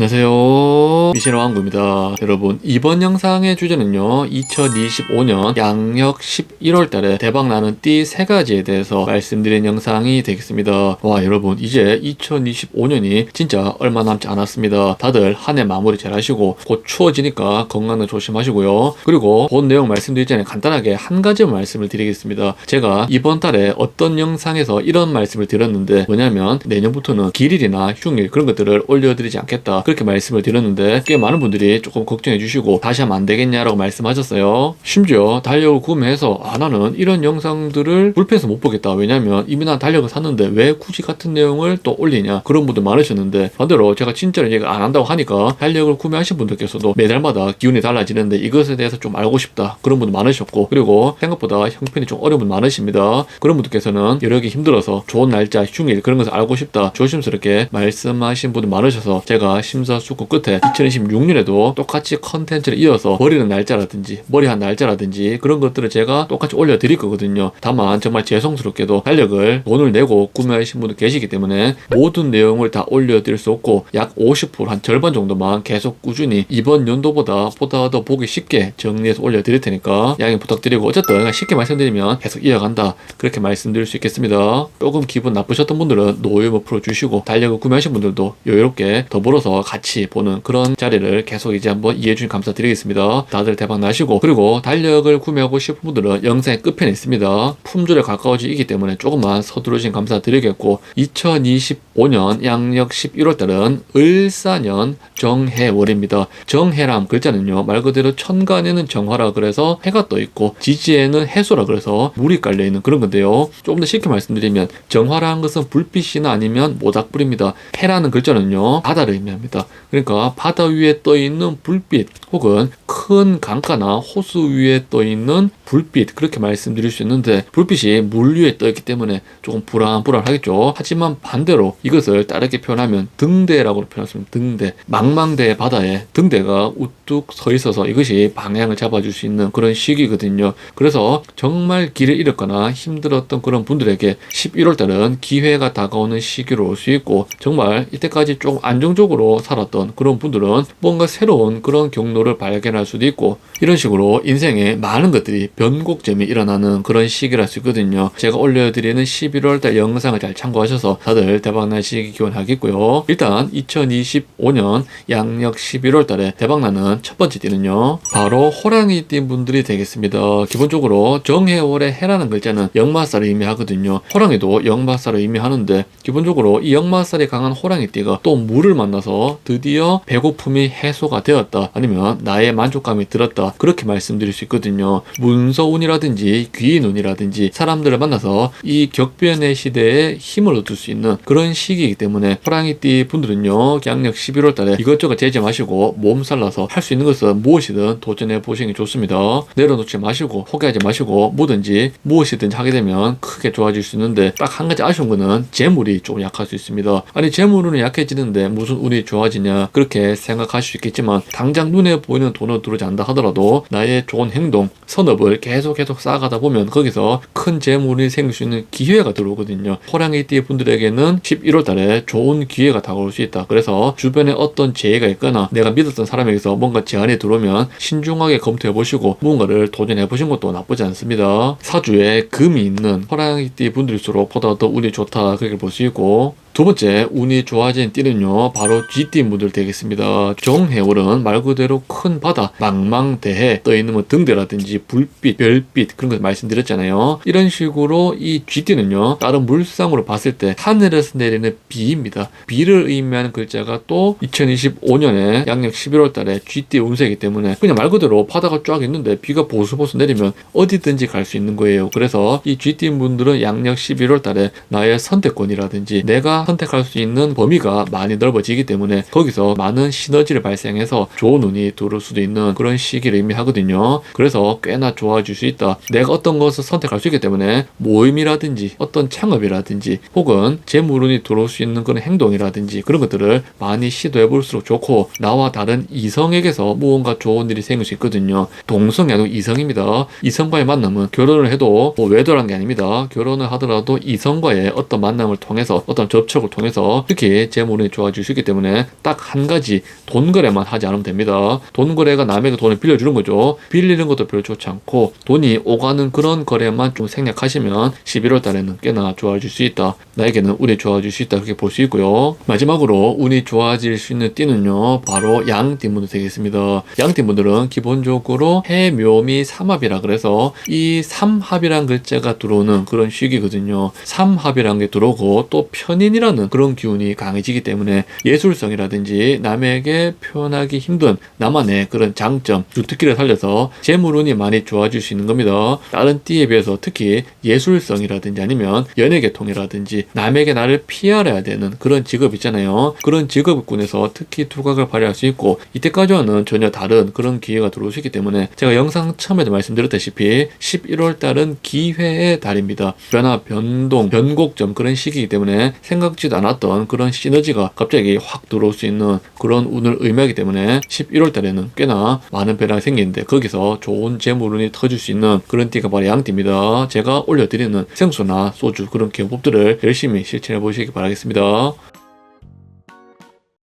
안녕하세요. 미신왕구입니다. 여러분 이번 영상의 주제는요 2025년 양력 11월달에 대박나는 띠세 가지에 대해서 말씀드린 영상이 되겠습니다. 와 여러분 이제 2025년이 진짜 얼마 남지 않았습니다. 다들 한 해 마무리 잘 하시고 곧 추워지니까 건강도 조심하시고요. 그리고 본 내용 말씀드리기 전에 간단하게 한 가지 말씀을 드리겠습니다. 제가 이번 달에 어떤 영상에서 이런 말씀을 드렸는데 뭐냐면 내년부터는 길일이나 휴일 그런 것들을 올려드리지 않겠다 그렇게 말씀을 드렸는데 꽤 많은 분들이 조금 걱정해 주시고 다시 하면 안 되겠냐라고 말씀하셨어요. 심지어 달력을 구매해서 아 나는 이런 영상들을 불편해서 못 보겠다. 왜냐면 이미 난 달력을 샀는데 왜 굳이 같은 내용을 또 올리냐 그런 분들 많으셨는데 반대로 제가 진짜로 얘기 안 한다고 하니까 달력을 구매하신 분들께서도 매달마다 기운이 달라지는데 이것에 대해서 좀 알고 싶다 그런 분들 많으셨고 그리고 생각보다 형편이 좀 어려운 분 많으십니다. 그런 분들께서는 개 힘들어서 좋은 날짜 휴일 그런 것을 알고 싶다 조심스럽게 말씀하신 분들 많으셔서 제가 심 사숙고 끝에 2026년에도 똑같이 컨텐츠를 이어서 버리는 날짜라든지 머리한 날짜라든지 그런 것들을 제가 똑같이 올려드릴 거거든요. 다만 정말 죄송스럽게도 달력을 돈을 내고 구매하신 분들 계시기 때문에 모든 내용을 다 올려드릴 수 없고 약 50%한 절반 정도만 계속 꾸준히 이번 연도보다 보다 더 보기 쉽게 정리해서 올려드릴 테니까 양해 부탁드리고 어쨌든 쉽게 말씀드리면 계속 이어간다 그렇게 말씀드릴 수 있겠습니다. 조금 기분 나쁘셨던 분들은 노유모 풀어주시고 달력을 구매하신 분들도 여유롭게 더불어서 같이 보는 그런 자리를 계속 이제 한번 이해해 주신 감사드리겠습니다. 다들 대박 나시고 그리고 달력을 구매하고 싶은 분들은 영상의 끝편에 있습니다. 품절에 가까워지기 때문에 조금만 서두르신 감사드리겠고 2025년 양력 11월달은 을사년 정해월입니다. 정해람 글자는요 말 그대로 천간에는 정화라 그래서 해가 떠 있고 지지에는 해소라 그래서 물이 깔려 있는 그런 건데요. 조금 더 쉽게 말씀드리면 정화라는 것은 불빛이나 아니면 모닥불입니다. 해라는 글자는요 바다를 의미합니다. 그러니까 바다 위에 떠 있는 불빛 혹은 큰 강가나 호수 위에 떠 있는 불빛 그렇게 말씀드릴 수 있는데 불빛이 물 위에 떠 있기 때문에 조금 불안불안하겠죠. 하지만 반대로 이것을 다르게 표현하면 등대라고 표현했습니다. 등대 망망대 바다에 등대가 우뚝 서 있어서 이것이 방향을 잡아줄 수 있는 그런 시기거든요. 그래서 정말 길을 잃었거나 힘들었던 그런 분들에게 11월 달은 기회가 다가오는 시기로 올 수 있고 정말 이때까지 조금 안정적으로 살았던 그런 분들은 뭔가 새로운 그런 경로를 발견할 수도 있고 이런 식으로 인생에 많은 것들이 변곡점이 일어나는 그런 시기랄 수 있거든요. 제가 올려드리는 11월달 영상을 잘 참고하셔서 다들 대박나시기 기원하겠고요. 일단 2025년 양력 11월달에 대박나는 첫 번째 띠는요. 바로 호랑이 띠 분들이 되겠습니다. 기본적으로 정해월의 해라는 글자는 역마살을 의미하거든요. 호랑이도 역마살을 의미하는데 기본적으로 이 역마살이 강한 호랑이 띠가 또 물을 만나서 드디어 배고픔이 해소가 되었다 아니면 나의 만족감이 들었다 그렇게 말씀드릴 수 있거든요. 문서운이라든지 귀인운이라든지 사람들을 만나서 이 격변의 시대에 힘을 얻을 수 있는 그런 시기이기 때문에 호랑이띠 분들은요 양력 11월 달에 이것저것 재지 마시고 몸살 나서 할 수 있는 것은 무엇이든 도전해 보시는 게 좋습니다. 내려놓지 마시고 포기하지 마시고 뭐든지 무엇이든지 하게 되면 크게 좋아질 수 있는데 딱 한 가지 아쉬운 거는 재물이 조금 약할 수 있습니다. 아니 재물은 약해지는데 무슨 운이 좋아 지냐 그렇게 생각하실 수 있겠지만 당장 눈에 보이는 돈을 들어오지 않다 하더라도 나의 좋은 행동 선업을 계속 계속 쌓아가다 보면 거기서 큰 재물이 생길 수 있는 기회가 들어오거든요. 호랑이 띠 분들에게는 11월 달에 좋은 기회가 다가올 수 있다. 그래서 주변에 어떤 재해가 있거나 내가 믿었던 사람에게서 뭔가 제안이 들어오면 신중하게 검토해 보시고 무언가를 도전해 보신 것도 나쁘지 않습니다. 사주에 금이 있는 호랑이 띠 분들일수록 보다 더 운이 좋다 그렇게 볼 수 있고 두 번째 운이 좋아진 띠는요 바로 쥐띠 분들 되겠습니다. 정해월은 말 그대로 큰 바다 망망대해 떠있는 뭐 등대라든지 불빛 별빛 그런 걸 말씀드렸잖아요. 이런 식으로 이 쥐띠는요 다른 물상으로 봤을 때 하늘에서 내리는 비입니다. 비를 의미하는 글자가 또 2025년에 양력 11월 달에 쥐띠 운세이기 때문에 그냥 말 그대로 바다가 쫙 있는데 비가 보슬보슬 내리면 어디든지 갈 수 있는 거예요. 그래서 이 쥐띠 분들은 양력 11월 달에 나의 선택권이라든지 내가 선택할 수 있는 범위가 많이 넓어지기 때문에 거기서 많은 시너지를 발생해서 좋은 운이 들어올 수도 있는 그런 시기를 의미하거든요. 그래서 꽤나 좋아질 수 있다. 내가 어떤 것을 선택할 수 있기 때문에 모임이라든지 어떤 창업이라든지 혹은 재물운이 들어올 수 있는 그런 행동이라든지 그런 것들을 많이 시도해 볼수록 좋고 나와 다른 이성에게서 무언가 좋은 일이 생길 수 있거든요. 동성이 아니고 이성입니다. 이성과의 만남은 결혼을 해도 뭐 외도란 게 아닙니다. 결혼을 하더라도 이성과의 어떤 만남을 통해서 어떤 접 저축을 통해서 특히 재물운이 좋아질 수 있기 때문에 딱 한 가지 돈 거래만 하지 않으면 됩니다. 돈 거래가 남에게 돈을 빌려주는 거죠. 빌리는 것도 별로 좋지 않고 돈이 오가는 그런 거래만 좀 생략하시면 11월 달에는 꽤나 좋아질 수 있다. 나에게는 운이 좋아질 수 있다. 그렇게 볼 수 있고요. 마지막으로 운이 좋아질 수 있는 띠는요. 바로 양띠분들 되겠습니다. 양띠분들은 기본적으로 해묘미 삼합이라 그래서 이 삼합이란 글자가 들어오는 그런 시기거든요. 삼합이라는 게 들어오고 또 편인이라는 그런 기운이 강해지기 때문에 예술성이라든지 남에게 표현하기 힘든 나만의 그런 장점, 주특기를 살려서 재물운이 많이 좋아질 수 있는 겁니다. 다른 띠에 비해서 특히 예술성이라든지 아니면 연예계통이라든지 남에게 나를 피하려야 되는 그런 직업 있잖아요. 그런 직업군에서 특히 두각을 발휘할 수 있고 이때까지와는 전혀 다른 그런 기회가 들어올 수 있기 때문에 제가 영상 처음에도 말씀드렸다시피 11월 달은 기회의 달입니다. 변화, 변동, 변곡점 그런 시기이기 때문에 생각지도 않았던 그런 시너지가 갑자기 확 들어올 수 있는 그런 운을 의미하기 때문에 11월 달에는 꽤나 많은 변화가 생기는데 거기서 좋은 재물운이 터질 수 있는 그런 띠가 바로 양띠입니다. 제가 올려드리는 생수나 소주 그런 기업법들을 열심히 실천해 보시기 바라겠습니다.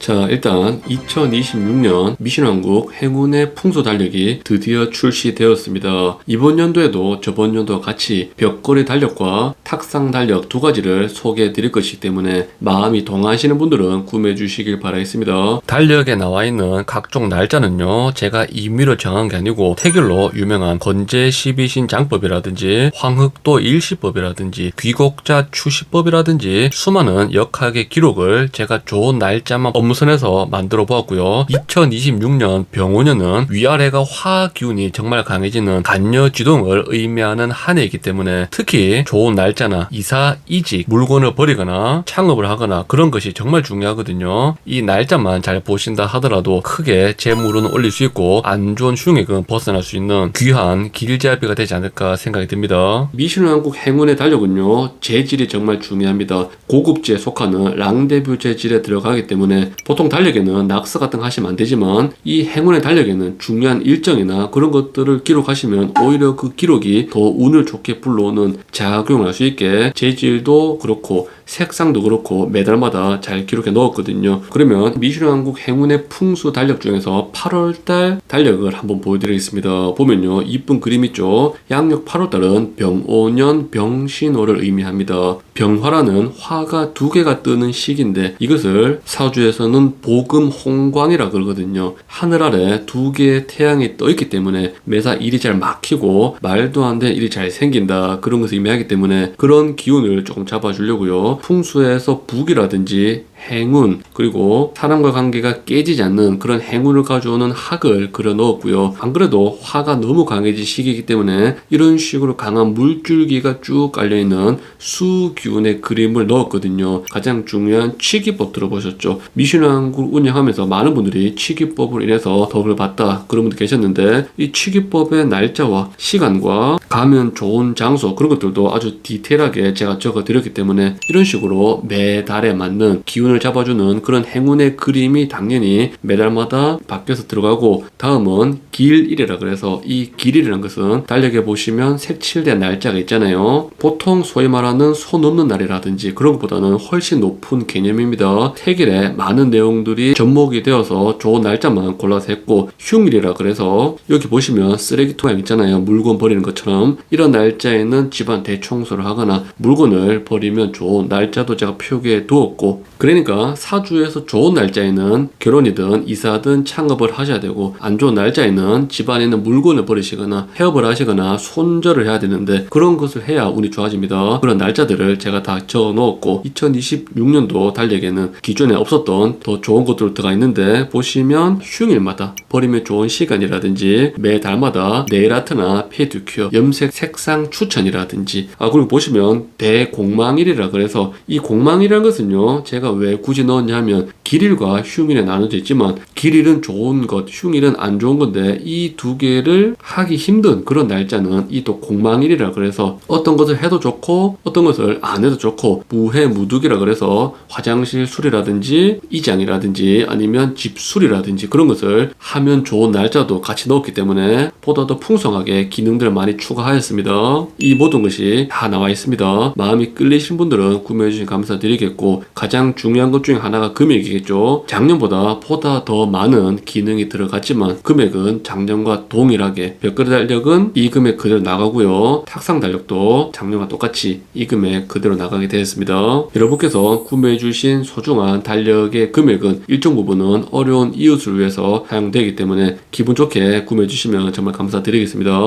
자, 일단 2026년 미신왕국 행운의 풍소 달력이 드디어 출시되었습니다. 이번 연도에도 저번 연도와 같이 벽걸이 달력과 탁상 달력 두 가지를 소개해 드릴 것이기 때문에 마음이 동하시는 분들은 구매해 주시길 바라겠습니다. 달력에 나와 있는 각종 날짜는요, 제가 임의로 정한 게 아니고 태길로 유명한 건재 12신 장법이라든지 황흑도 일시법이라든지 귀곡자 추시법이라든지 수많은 역학의 기록을 제가 좋은 날짜만 업무 선에서 만들어 보았고요. 2026년 병오년은 위아래가 화 기운이 정말 강해지는 간여 지동을 의미하는 한 해이기 때문에 특히 좋은 날짜나 이사, 이직, 물건을 버리거나 창업을 하거나 그런 것이 정말 중요하거든요. 이 날짜만 잘 보신다 하더라도 크게 재물은 올릴 수 있고 안 좋은 흉액은 벗어날 수 있는 귀한 길잡이가 되지 않을까 생각이 듭니다. 미신왕국 행운의 달력은요 재질이 정말 중요합니다. 고급지에 속하는 랑데뷰 재질에 들어가기 때문에 보통 달력에는 낙서 같은 거 하시면 안 되지만 이 행운의 달력에는 중요한 일정이나 그런 것들을 기록하시면 오히려 그 기록이 더 운을 좋게 불러오는 작용을 할수 있게 재질도 그렇고 색상도 그렇고 매달마다 잘 기록해 넣었거든요. 그러면 미슐랭 한국 행운의 풍수 달력 중에서 8월달 달력을 한번 보여드리겠습니다. 보면요. 이쁜 그림 있죠. 양력 8월달은 병오년 병신호를 의미합니다. 병화라는 화가 두 개가 뜨는 시기인데 이것을 사주에서는 복음 홍광이라 그러거든요. 하늘 아래 두 개의 태양이 떠 있기 때문에 매사 일이 잘 막히고 말도 안 되는 일이 잘 생긴다 그런 것을 의미하기 때문에 그런 기운을 조금 잡아주려고요. 풍수에서 북이라든지 행운 그리고 사람과 관계가 깨지지 않는 그런 행운을 가져오는 학을 그려 넣었고요. 안 그래도 화가 너무 강해진 시기이기 때문에 이런 식으로 강한 물줄기가 쭉 깔려 있는 수기운의 그림을 넣었거든요. 가장 중요한 치기법 들어보셨죠? 미신왕국 운영하면서 많은 분들이 치기법으로 인해서 덕을 봤다 그런 분들 계셨는데 이 치기법의 날짜와 시간과 가면 좋은 장소 그런 것들도 아주 디테일하게 제가 적어 드렸기 때문에 이런 식으로 매 달에 맞는 기운 을 잡아주는 그런 행운의 그림이 당연히 매달마다 바뀌어서 들어가고 다음은 길일이라 그래서 이 길일이라는 것은 달력에 보시면 색칠된 날짜가 있잖아요. 보통 소위 말하는 손 없는 날이라든지 그런 것보다는 훨씬 높은 개념입니다. 태길에 많은 내용들이 접목이 되어서 좋은 날짜만 골라서 했고 흉일이라 그래서 여기 보시면 쓰레기통 있잖아요. 물건 버리는 것처럼 이런 날짜에는 집안 대청소를 하거나 물건을 버리면 좋은 날짜도 제가 표기해 두었고 그 러니까 사주에서 좋은 날짜에는 결혼이든 이사든 창업을 하셔야 되고 안 좋은 날짜에는 집안에 있는 물건을 버리시거나 해업을 하시거나 손절을 해야 되는데 그런 것을 해야 운이 좋아집니다. 그런 날짜들을 제가 다 적어 놓았고 2026년도 달력에는 기존에 없었던 더 좋은 것들 들어가 있는데 보시면 휴일마다 버리면 좋은 시간이라든지 매 달마다 네일 아트나 페디큐어 염색 색상 추천이라든지 아 그리고 보시면 대공망일이라 그래서 이 공망이라는 것은요 제가 왜왜 굳이 넣었냐 하면 길일과 흉일에 나눠져 있지만 길일은 좋은 것, 흉일은 안 좋은 건데 이 두 개를 하기 힘든 그런 날짜는 이 또 공망일이라 그래서 어떤 것을 해도 좋고 어떤 것을 안 해도 좋고 무해 무득이라 그래서 화장실 술이라든지 이장이라든지 아니면 집술이라든지 그런 것을 하면 좋은 날짜도 같이 넣었기 때문에 보다 더 풍성하게 기능들을 많이 추가하였습니다. 이 모든 것이 다 나와 있습니다. 마음이 끌리신 분들은 구매해 주신 감사드리겠고 가장 중요한 것 중에 하나가 금액이겠죠. 작년보다 보다 더 많은 기능이 들어갔지만 금액은 작년과 동일하게 벽걸이 달력은 이 금액 그대로 나가고요. 탁상 달력도 작년과 똑같이 이 금액 그대로 나가게 되었습니다. 여러분께서 구매해 주신 소중한 달력의 금액은 일정 부분은 어려운 이웃을 위해서 사용되기 때문에 기분 좋게 구매해 주시면 정말 감사드리겠습니다.